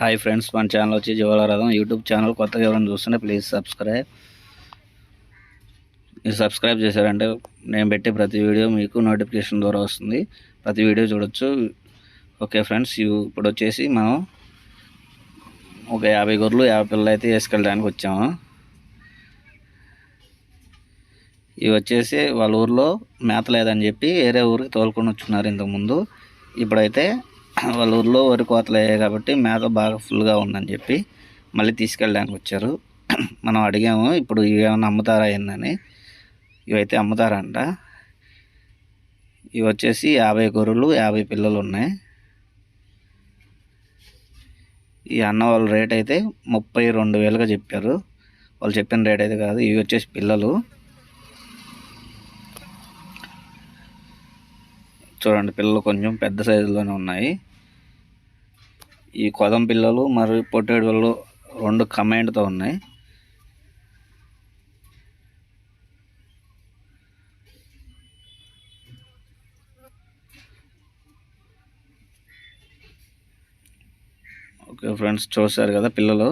Hi friends మన channel వచ్చి జీవలారాధం YouTube channel కొత్తగా ఎవరైనా చూస్తుంటే ప్లీజ్ సబ్స్క్రైబ్ మీరు సబ్స్క్రైబ్ చేశారంటే నేను పెట్టే ప్రతి వీడియో మీకు నోటిఫికేషన్ ద్వారా వస్తుంది. ప్రతి వీడియో చూడొచ్చు. ఓకే ఫ్రెండ్స్ ఇప్పుడు వచ్చేసి మనం ఒక యాభై గొర్రెలు యాభై పిల్లలు అయితే వేసుకెళ్ళడానికి వచ్చాము. ఇవి వచ్చేసి వాళ్ళ ఊర్లో మేత లేదని చెప్పి వేరే ఊరికి తోలుకొని వచ్చున్నారు ఇంతకుముందు ఇప్పుడైతే వాళ్ళ ఊర్లో వరి కోతలు అయ్యాయి కాబట్టి మేత బాగా ఫుల్గా ఉందని చెప్పి మళ్ళీ తీసుకెళ్ళడానికి వచ్చారు. మనం అడిగాము ఇప్పుడు ఇవేమైనా అమ్ముతారా ఏందని? ఇవైతే అమ్ముతారంట. ఇవి వచ్చేసి యాభై గొర్రెలు యాభై పిల్లలు ఉన్నాయి. ఈ అన్న వాళ్ళ రేట్ అయితే ముప్పై రెండు వేలుగా చెప్పారు. వాళ్ళు చెప్పిన రేట్ అయితే కాదు ఇవి వచ్చేసి పిల్లలు. చూడండి పిల్లలు కొంచెం పెద్ద సైజులోనే ఉన్నాయి. ఈ కొదం పిల్లలు మరియు పొట్టేడు పిల్లలు రెండు కమాండ్తో ఉన్నాయి. ఓకే ఫ్రెండ్స్ చూసారు కదా పిల్లలు?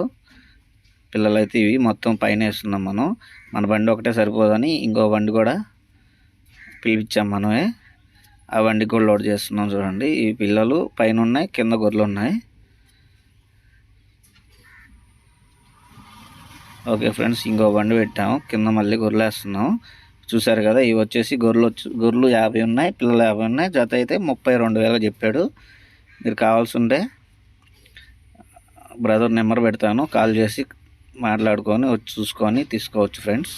పిల్లలు అయితే ఇవి మొత్తం పైన వేస్తున్నాం మనం. మన బండి ఒకటే సరిపోదని ఇంకో బండి కూడా పిలిపించాం మనమే. ఆ బండి కూడా లోడ్ చేస్తున్నాం చూడండి. ఈ పిల్లలు పైన ఉన్నాయి కింద గొర్రెలు ఉన్నాయి. ఓకే ఫ్రెండ్స్ ఇంకో బండి పెట్టాము. కింద మళ్ళీ గొర్రెలు వేస్తున్నాం చూసారు కదా ఇవి వచ్చేసి గొర్రెలు వచ్చి గొర్రెలు యాభై ఉన్నాయి పిల్లలు యాభై ఉన్నాయి. జత అయితే ముప్పై రెండు వేలు చెప్పాడు. మీరు కావాల్సి ఉంటే బ్రదర్ నెంబర్ పెడతాను. కాల్ చేసి మాట్లాడుకొని వచ్చి చూసుకొని తీసుకోవచ్చు ఫ్రెండ్స్.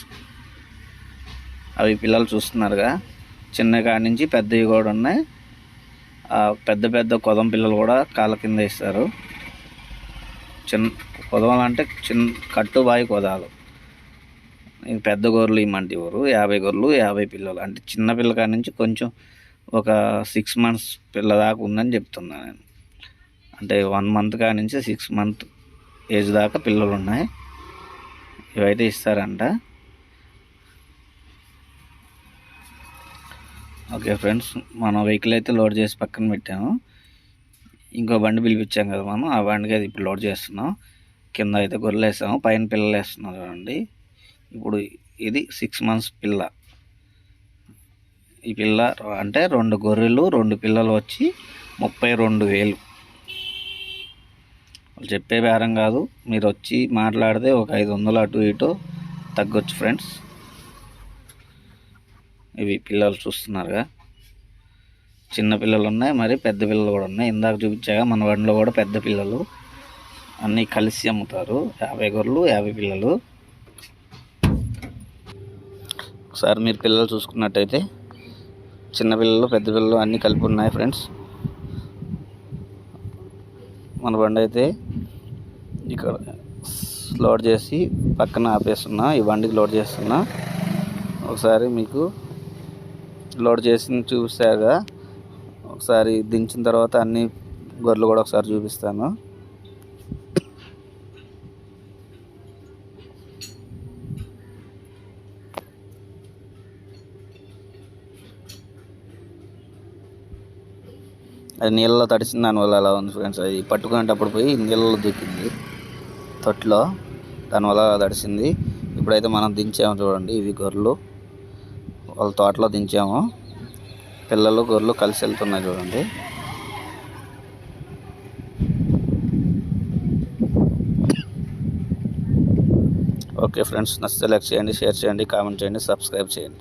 అవి పిల్లలు చూస్తున్నారుగా. చిన్న కాడి నుంచి పెద్దవి కూడా ఉన్నాయి. పెద్ద పెద్ద కొదం పిల్లలు కూడా కాళ్ళ కింద ఇస్తారు చిన్న కుదవాలంటే చిన్న కట్టు కట్టుబాయి కొదాలు. పెద్ద గొర్రెలు ఇమ్మంటే ఎవరు యాభై గొర్రెలు యాభై పిల్లలు. అంటే చిన్న పిల్లకాడి నుంచి కొంచెం ఒక సిక్స్ మంత్స్ పిల్ల దాకా ఉందని చెప్తున్నాను నేను. అంటే వన్ మంత్ కాడి నుంచి సిక్స్ మంత్ ఏజ్ దాకా పిల్లలు ఉన్నాయి. ఇవైతే ఇస్తారంట. ఓకే ఫ్రెండ్స్ మనం వెహికల్ అయితే లోడ్ చేసి పక్కన పెట్టాము. ఇంకో బండి పిలిపించాం కదా మనం ఆ బండికి అయితే ఇప్పుడు లోడ్ చేస్తున్నాం. కింద అయితే గొర్రెలు వేసాము పైన పిల్లలు వేస్తున్నాం చూడండి. ఇప్పుడు ఇది సిక్స్ మంత్స్ పిల్ల. ఈ పిల్ల అంటే రెండు గొర్రెలు రెండు పిల్లలు వచ్చి ముప్పై రెండు వేలు. వాళ్ళు చెప్పే బేరం కాదు. మీరు వచ్చి మాట్లాడితే ఒక ఐదు వందలు అటు ఇటు తగ్గొచ్చు ఫ్రెండ్స్ ఇవి పిల్లలు చూస్తున్నారుగా. చిన్న పిల్లలు ఉన్నాయి మరి పెద్ద పిల్లలు కూడా ఉన్నాయి. ఇందాక చూపించాక మన బండిలో కూడా పెద్ద పిల్లలు. అన్నీ కలిసి అమ్ముతారు. యాభై గొర్రెలు యాభై పిల్లలు. ఒకసారి మీరు పిల్లలు చూసుకున్నట్టయితే చిన్న పిల్లలు పెద్ద పిల్లలు అన్నీ కలిపి ఉన్నాయి ఫ్రెండ్స్. మన బండి అయితే ఇక్కడ లోడ్ చేసి పక్కన ఆపేస్తున్నా ఈ బండికి లోడ్ చేస్తున్నా. ఒకసారి మీకు లోడ్ చేసి చూసాగా ఒకసారి దించిన తర్వాత అన్ని గొర్రెలు కూడా ఒకసారి చూపిస్తాను. అది నీళ్ళలో తడిచిన దానివల్ల అలా ఉంది ఫ్రెండ్స్ అది పట్టుకునేటప్పుడు పోయి నీళ్ళలో దూకింది తొట్లో దానివల్ల తడిసింది. ఇప్పుడైతే మనం దించాము చూడండి ఇవి గొర్రెలు. వాళ్ళ తోటలో దించాము. పిల్లలు గొర్రెలు కలిసి వెళ్తున్నాయి చూడండి. ఓకే ఫ్రెండ్స్ నచ్చితే లైక్ చేయండి షేర్ చేయండి కామెంట్ చేయండి సబ్స్క్రైబ్ చేయండి.